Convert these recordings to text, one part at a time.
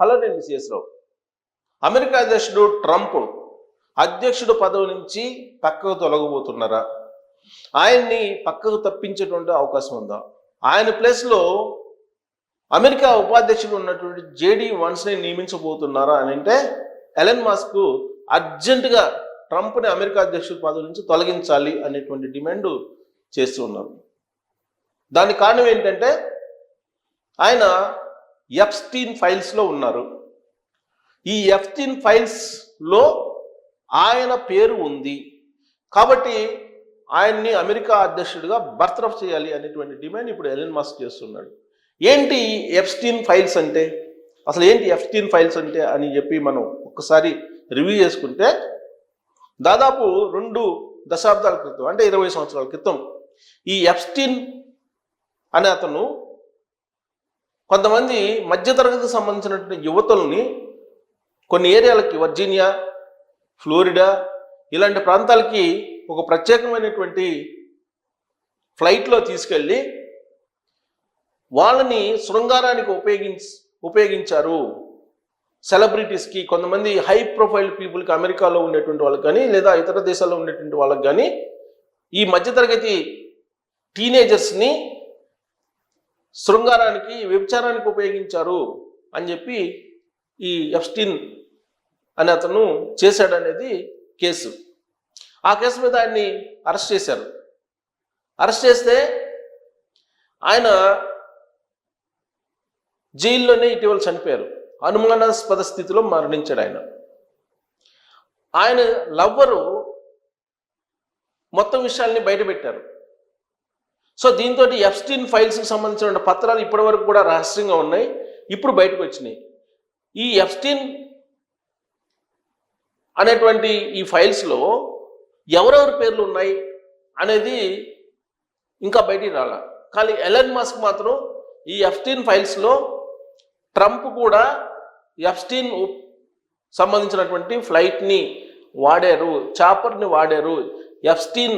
Hello నేను CS Rao America అధ్యక్షుడు Trump అధ్యక్షుడు పదవి నుంచి పక్కకు తొలగబోతున్నారా? ఆయన్ని పక్కకు తప్పించేటువంటి అవకాశం ఉందా? ఆయన ప్లేస్లో అమెరికా ఉపాధ్యక్షుడు ఉన్నటువంటి జేడీ వన్స్ని నియమించబోతున్నారా అని అంటే ఎలన్ మాస్క్ అర్జెంటుగా ట్రంప్ని అమెరికా అధ్యక్షుడి పదవి నుంచి తొలగించాలి అనేటువంటి డిమాండ్ చేస్తూ ఉన్నారు. దానికి కారణం ఏంటంటే ఆయన ఎఫ్స్టీన్ ఫైల్స్లో ఉన్నారు. ఈ ఎఫ్టీన్ ఫైల్స్లో ఆయన పేరు ఉంది. కాబట్టి ఆయన్ని అమెరికా అధ్యక్షుడిగా బర్తరఫ్ చేయాలి అనేటువంటి డిమాండ్ ఇప్పుడు ఎలిన్ మాస్క్ చేస్తున్నాడు. ఏంటి ఎఫ్స్టీన్ ఫైల్స్ అంటే? అసలు ఏంటి ఎఫ్టీన్ ఫైల్స్ అంటే అని చెప్పి మనం ఒక్కసారి రివ్యూ చేసుకుంటే దాదాపు రెండు దశాబ్దాల క్రితం అంటే ఇరవై సంవత్సరాల క్రితం ఈ ఎఫ్స్టీన్ అనే అతను కొంతమంది మధ్యతరగతికి సంబంధించినటువంటి యువతుల్ని కొన్ని ఏరియాలకి వర్జీనియా ఫ్లోరిడా ఇలాంటి ప్రాంతాలకి ఒక ప్రత్యేకమైనటువంటి ఫ్లైట్లో తీసుకెళ్ళి వాళ్ళని శృంగారానికి ఉపయోగించ ఉపయోగించారు. సెలబ్రిటీస్కి కొంతమంది హై ప్రొఫైల్ పీపుల్కి అమెరికాలో ఉండేటువంటి వాళ్ళకి కానీ లేదా ఇతర దేశాల్లో ఉండేటువంటి వాళ్ళకి కానీ ఈ మధ్యతరగతి టీనేజర్స్ని శృంగారానికి వ్యభిచారానికి ఉపయోగించారు అని చెప్పి ఈ ఎఫ్స్టిన్ అనే అతను చేశాడనేది కేసు. ఆ కేసు మీద ఆయన్ని అరెస్ట్ చేశారు. అరెస్ట్ చేస్తే ఆయన జైల్లోనే ఇటీవల చనిపోయారు. అనుమానాస్పద స్థితిలో మరణించాడు ఆయన. ఆయన లవ్వరు మొత్తం విషయాల్ని బయటపెట్టారు. సో దీంతో ఎఫ్స్టీన్ ఫైల్స్కి సంబంధించిన పత్రాలు ఇప్పటి వరకు కూడా రహస్యంగా ఉన్నాయి. ఇప్పుడు బయటకు వచ్చినాయి. ఈ ఎఫ్స్టీన్ అనేటువంటి ఈ ఫైల్స్లో ఎవరెవరి పేర్లు ఉన్నాయి అనేది ఇంకా బయటికి రాల. కానీ ఎలన్ మాస్క్ మాత్రం ఈ ఎఫ్స్టీన్ ఫైల్స్లో ట్రంప్ కూడా ఎఫ్స్టీన్ సంబంధించినటువంటి ఫ్లైట్ని వాడారు చాపర్ని వాడారు. ఎఫ్స్టీన్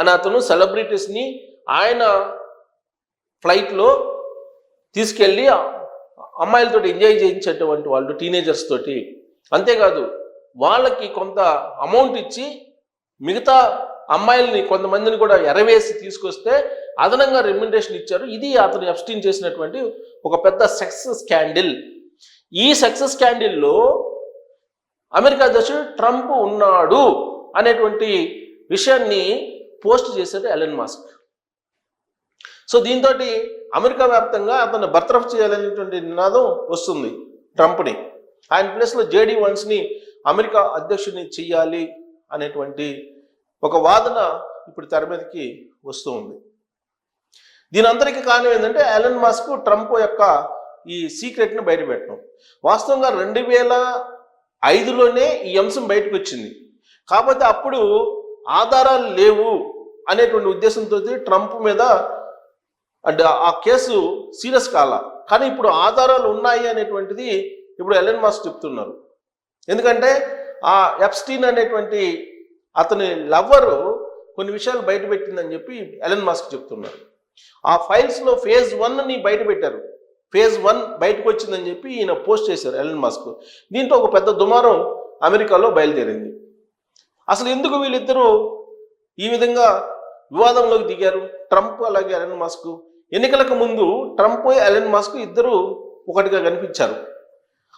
అనే అతను సెలబ్రిటీస్ని ఆయన ఫ్లైట్లో తీసుకెళ్ళి అమ్మాయిలతో ఎంజాయ్ చేయించేటువంటి వాళ్ళు టీనేజర్స్ తోటి. అంతేకాదు వాళ్ళకి కొంత అమౌంట్ ఇచ్చి మిగతా అమ్మాయిల్ని కొంతమందిని కూడా ఎరవేసి తీసుకొస్తే అదనంగా రెమ్యునరేషన్ ఇచ్చారు. ఇది అతను అబ్స్టీన్ చేసినటువంటి ఒక పెద్ద సెక్స్ స్కాండిల్ ఈ సెక్స్ స్కాండిల్లో అమెరికా అధ్యక్షుడు ట్రంప్ ఉన్నాడు అనేటువంటి విషయాన్ని పోస్ట్ చేశాడు ఎలన్ మాస్క్. సో దీంతో అమెరికా వ్యాప్తంగా అతను బర్తరఫ్ చేయాలనేటువంటి నినాదం వస్తుంది ట్రంప్ని. ఆయన ప్లేస్లో జేడీ వన్స్ని అమెరికా అధ్యక్షుడిని చెయ్యాలి అనేటువంటి ఒక వాదన ఇప్పుడు తెర మీదకి వస్తూ ఉంది. దీని అందరికీ కారణం ఏంటంటే ఎలన్ మాస్క్ ట్రంప్ యొక్క ఈ సీక్రెట్ని బయటపెట్టడం. వాస్తవంగా రెండు వేల ఐదులోనే ఈ అంశం బయటకు వచ్చింది కాకపోతే అప్పుడు ఆధారాలు లేవు అనేటువంటి ఉద్దేశంతో ట్రంప్ మీద అండ్ ఆ కేసు సీరియస్ కాల. కానీ ఇప్పుడు ఆధారాలు ఉన్నాయి అనేటువంటిది ఇప్పుడు ఎలెన్ మాస్క్ చెప్తున్నారు. ఎందుకంటే ఆ ఎప్స్టీన్ అనేటువంటి అతని లవ్వరు కొన్ని విషయాలు బయట పెట్టిందని చెప్పి ఎలన్ మాస్క్ చెప్తున్నారు. ఆ ఫైల్స్లో ఫేజ్ వన్ని బయట పెట్టారు. ఫేజ్ వన్ బయటకు వచ్చిందని చెప్పి ఈయన పోస్ట్ చేశారు ఎలన్ మాస్క్. దీంట్లో ఒక పెద్ద దుమారం అమెరికాలో బయలుదేరింది. అసలు ఎందుకు వీళ్ళిద్దరూ ఈ విధంగా వివాదంలోకి దిగారు? ట్రంప్ అలాగే ఎలన్ మాస్క్ ఎన్నికలకు ముందు ట్రంప్ ఎలన్ మాస్క్ ఇద్దరు ఒకటిగా కనిపించారు.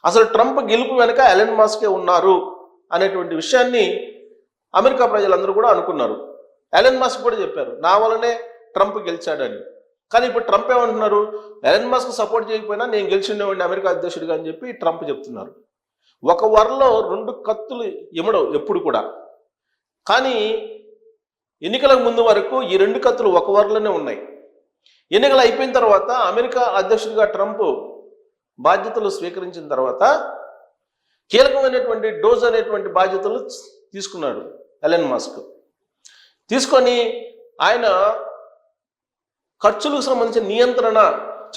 అసలు ట్రంప్ గెలుపు వెనుక ఎలన్ మాస్కే ఉన్నారు అనేటువంటి విషయాన్ని అమెరికా ప్రజలందరూ కూడా అనుకున్నారు. ఎలన్ మాస్క్ కూడా చెప్పారు నా వల్లనే ట్రంప్ గెలిచాడని. కానీ ఇప్పుడు ట్రంప్ ఏమంటున్నారు? ఎలన్ మాస్క్ సపోర్ట్ చేయకపోయినా నేను గెలిచిండేవాడిని అమెరికా అధ్యక్షుడిగా అని చెప్పి ట్రంప్ చెప్తున్నారు. ఒక వరలో రెండు కత్తులు ఇమడవు ఎప్పుడు కూడా. కానీ ఎన్నికలకు ముందు వరకు ఈ రెండు కత్తులు ఒక వరలోనే ఉన్నాయి. ఎన్నికలు అయిపోయిన తర్వాత అమెరికా అధ్యక్షుడిగా ట్రంప్ బాధ్యతలు స్వీకరించిన తర్వాత కీలకమైనటువంటి డోజ్ అనేటువంటి బాధ్యతలు తీసుకున్నాడు ఎలన్ మాస్క్. తీసుకొని ఆయన ఖర్చులకు సంబంధించిన నియంత్రణ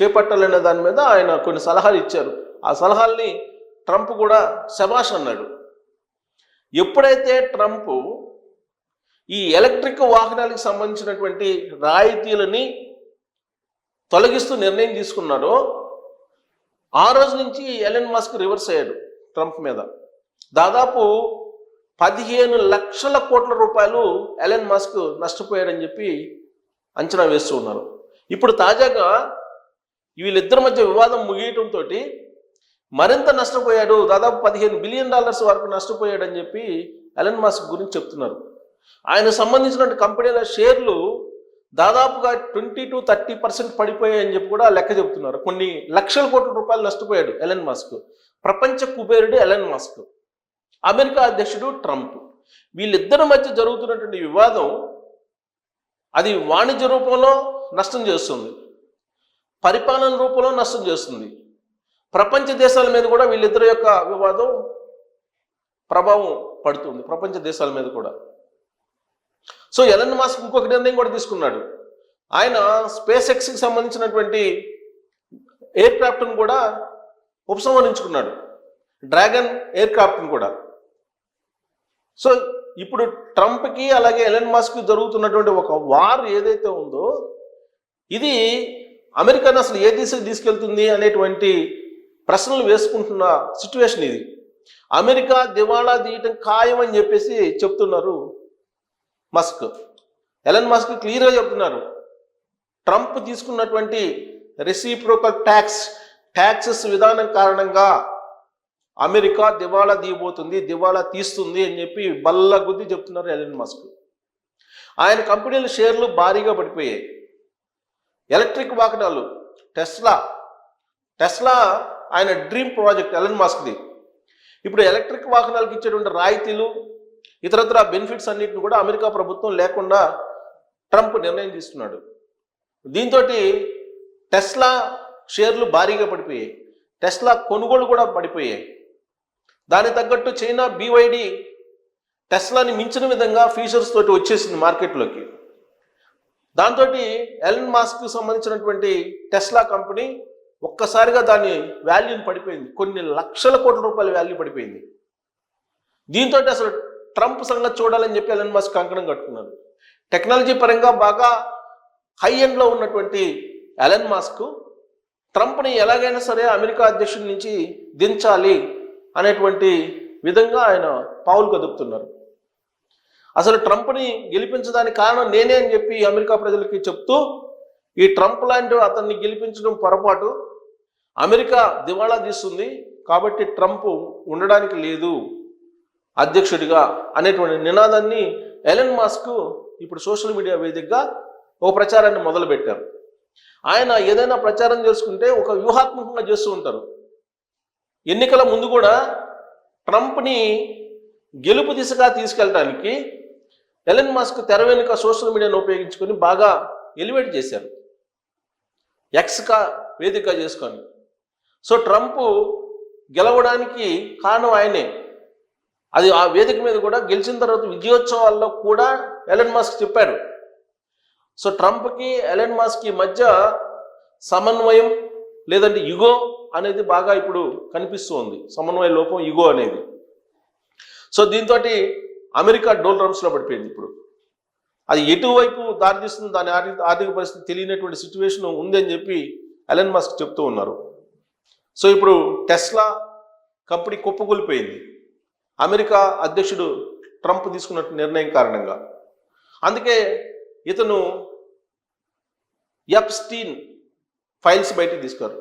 చేపట్టాలనే దాని మీద ఆయన కొన్ని సలహాలు ఇచ్చారు. ఆ సలహాల్ని ట్రంప్ కూడా శభాష్ అన్నాడు. ఎప్పుడైతే ట్రంప్ ఈ ఎలక్ట్రిక్ వాహనాలకు సంబంధించినటువంటి రాయితీలని తొలగిస్తూ నిర్ణయం తీసుకున్నాడో ఆ రోజు నుంచి ఎలన్ మస్క్ రివర్స్ అయ్యాడు ట్రంప్ మీద. దాదాపు పదిహేను లక్షల కోట్ల రూపాయలు ఎలన్ మస్క్ నష్టపోయాడని చెప్పి అంచనా వేస్తూ ఉన్నారు. ఇప్పుడు తాజాగా వీళ్ళిద్దరి మధ్య వివాదం ముగియటంతో మరింత నష్టపోయాడు దాదాపు పదిహేను బిలియన్ డాలర్స్ వరకు నష్టపోయాడని చెప్పి ఎలన్ మాస్క్ గురించి చెప్తున్నారు. ఆయన సంబంధించిన కంపెనీల షేర్లు దాదాపుగా ట్వంటీ టు థర్టీ పర్సెంట్ పడిపోయాయని చెప్పి కూడా లెక్క చెబుతున్నారు. కొన్ని లక్షల కోట్ల రూపాయలు నష్టపోయాడు ఎలన్ మాస్క్. ప్రపంచ కుబేరుడు ఎలన్ మాస్క్. అమెరికా అధ్యక్షుడు ట్రంప్. వీళ్ళిద్దరి మధ్య జరుగుతున్నటువంటి వివాదం అది వాణిజ్య రూపంలో నష్టం చేస్తుంది. పరిపాలన రూపంలో నష్టం చేస్తుంది. ప్రపంచ దేశాల మీద కూడా వీళ్ళిద్దరి యొక్క వివాదం ప్రభావం పడుతుంది. ప్రపంచ దేశాల మీద కూడా. సో ఎలన్ మాస్క్ ఇంకొక నిర్ణయం కూడా తీసుకున్నాడు. ఆయన స్పేస్ ఎక్స్కి సంబంధించినటువంటి ఎయిర్ క్రాఫ్ట్ను కూడా ఉపసంహరించుకున్నాడు. డ్రాగన్ ఎయిర్ క్రాఫ్ట్ను కూడా. సో ఇప్పుడు ట్రంప్కి అలాగే ఎలన్ మాస్క్ జరుగుతున్నటువంటి ఒక వార్ ఏదైతే ఉందో ఇది అమెరికాను అసలు ఏ దిశకు తీసుకెళ్తుంది అనేటువంటి ప్రశ్నలు వేసుకుంటున్న సిచ్యువేషన్ ఇది. అమెరికా దివాళా తీయటం ఖాయం అని చెప్పేసి చెప్తున్నారు మస్క్. ఎలన్ మస్క్ క్లియర్గా చెప్తున్నారు. ట్రంప్ తీసుకున్నటువంటి రెసిప్రోకల్ ట్యాక్స్ ట్యాక్సెస్ విధానం కారణంగా అమెరికా దివాళా దిగిపోతుంది దివాళా తీస్తుంది అని చెప్పి బల్ల గుద్ది చెప్తున్నారు ఎలన్ మస్క్. ఆయన కంపెనీల షేర్లు భారీగా పడిపోయాయి. ఎలక్ట్రిక్ వాహనాలు టెస్లా టెస్లా ఆయన డ్రీమ్ ప్రాజెక్ట్ ఎలన్ మాస్క్ది. ఇప్పుడు ఎలక్ట్రిక్ వాహనాలకు ఇచ్చేటువంటి రాయితీలు ఇతరత్ర బెనిఫిట్స్ అన్నిటిని కూడా అమెరికా ప్రభుత్వం లేకుండా ట్రంప్ నిర్ణయం తీసుకున్నాడు దీంతో టెస్లా షేర్లు భారీగా పడిపోయాయి. టెస్లా కొనుగోలు కూడా పడిపోయాయి. దానికి తగ్గట్టు చైనా బీవైడి టెస్లాని మించిన విధంగా ఫీచర్స్ తోటి వచ్చేసింది మార్కెట్లోకి. దాంతో ఎలన్ మాస్క్ సంబంధించినటువంటి టెస్లా కంపెనీ ఒక్కసారిగా దాని వాల్యూని పడిపోయింది. కొన్ని లక్షల కోట్ల రూపాయల వాల్యూ పడిపోయింది. దీంతో అసలు ట్రంప్ సంగతి చూడాలని చెప్పి ఎలన్ మాస్క్ కంకణం కట్టుకున్నారు టెక్నాలజీ పరంగా బాగా హై ఎండ్లో ఉన్నటువంటి ఎలన్ మాస్క్ ట్రంప్ని ఎలాగైనా సరే అమెరికా అధ్యక్షుడి నుంచి దించాలి అనేటువంటి విధంగా ఆయన పావులు కదుపుతున్నారు. అసలు ట్రంప్ని గెలిపించడానికి కారణం నేనే అని చెప్పి అమెరికా ప్రజలకి చెప్తూ ఈ ట్రంప్ లాంటి అతన్ని గెలిపించడం పొరపాటు. అమెరికా దివాళా తీస్తుంది కాబట్టి ట్రంప్ ఉండడానికి లేదు. అధ్యక్షుడిగా అనేటువంటి నినాదాన్ని ఎలన్ మాస్క్ ఇప్పుడు సోషల్ మీడియా వేదికగా ఒక ప్రచారాన్ని మొదలుపెట్టారు. ఆయన ఏదైనా ప్రచారం చేసుకుంటే ఒక వ్యూహాత్మకంగా చేస్తూ ఉంటారు. ఎన్నికల ముందు కూడా ట్రంప్ని గెలుపు దిశగా తీసుకెళ్ళడానికి ఎలన్ మాస్క్ తెర వెనుక సోషల్ మీడియాను ఉపయోగించుకొని బాగా ఎలివేట్ చేశారు. ఎక్స్కా వేదిక చేసుకొని. సో ట్రంప్ గెలవడానికి కారణం ఆయనే. అది ఆ వేదిక మీద కూడా గెలిచిన తర్వాత విజయోత్సవాల్లో కూడా ఎలన్ మాస్క్ చెప్పారు. సో ట్రంప్కి ఎలన్ మాస్క్కి మధ్య సమన్వయం లేదంటే యుగో అనేది బాగా ఇప్పుడు కనిపిస్తూ ఉంది సమన్వయ లోపం యుగో అనేది. సో దీంతో అమెరికా డోల్ పడిపోయింది ఇప్పుడు. అది ఎటువైపు దారితీస్తుంది దాని ఆర్థిక ఆర్థిక పరిస్థితి తెలియనటువంటి సిచ్యువేషన్ ఉంది అని చెప్పి ఎలన్ మస్క్ చెప్తూ ఉన్నారు. సో ఇప్పుడు టెస్లా కంపెనీ కుప్పకూలిపోయింది. అమెరికా అధ్యక్షుడు ట్రంప్ తీసుకున్న నిర్ణయం కారణంగా. అందుకే ఇతను ఎప్స్టీన్ ఫైల్స్ బయటకు తీసుకారు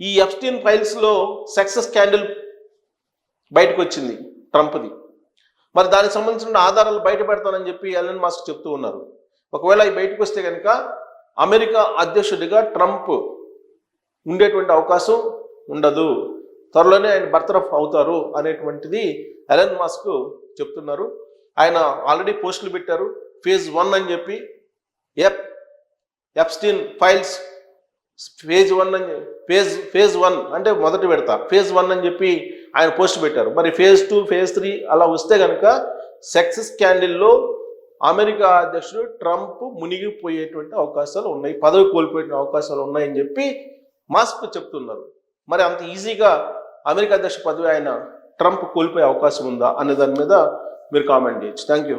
ఈ ఎప్స్టీన్ ఫైల్స్లో సక్సెస్ క్యాండిల్ బయటకు వచ్చింది ట్రంప్ది. మరి దానికి సంబంధించిన ఆధారాలు బయట పెడతానని చెప్పి ఎలన్ మాస్క్ చెప్తూ ఉన్నారు. ఒకవేళ అవి బయటకు వస్తే కనుక అమెరికా అధ్యక్షుడిగా ట్రంప్ ఉండేటువంటి అవకాశం ఉండదు. త్వరలోనే ఆయన బర్తరఫ్ అవుతారు అనేటువంటిది ఎలన్ మాస్క్ చెప్తున్నారు. ఆయన ఆల్రెడీ పోస్టులు పెట్టారు. ఫేజ్ వన్ అని చెప్పి ఎప్ ఎప్స్టీన్ ఫైల్స్ ఫేజ్ వన్ అని ఫేజ్ ఫేజ్ వన్ అంటే మొదటి పెడతా. ఫేజ్ వన్ అని చెప్పి ఆయన పోస్ట్ పెట్టారు. మరి ఫేజ్ టూ ఫేజ్ త్రీ అలా వస్తే కనుక సక్సెస్ క్యాండిల్లో అమెరికా అధ్యక్షుడు ట్రంప్ మునిగిపోయేటువంటి అవకాశాలు ఉన్నాయి. పదవి కోల్పోయే అవకాశాలు ఉన్నాయని చెప్పి మాస్క్ చెప్తున్నారు. మరి అంత ఈజీగా అమెరికా అధ్యక్ష పదవి ఆయన ట్రంప్ కోల్పోయే అవకాశం ఉందా అనే దాని మీద మీరు కామెంట్ చేయొచ్చు. Thank you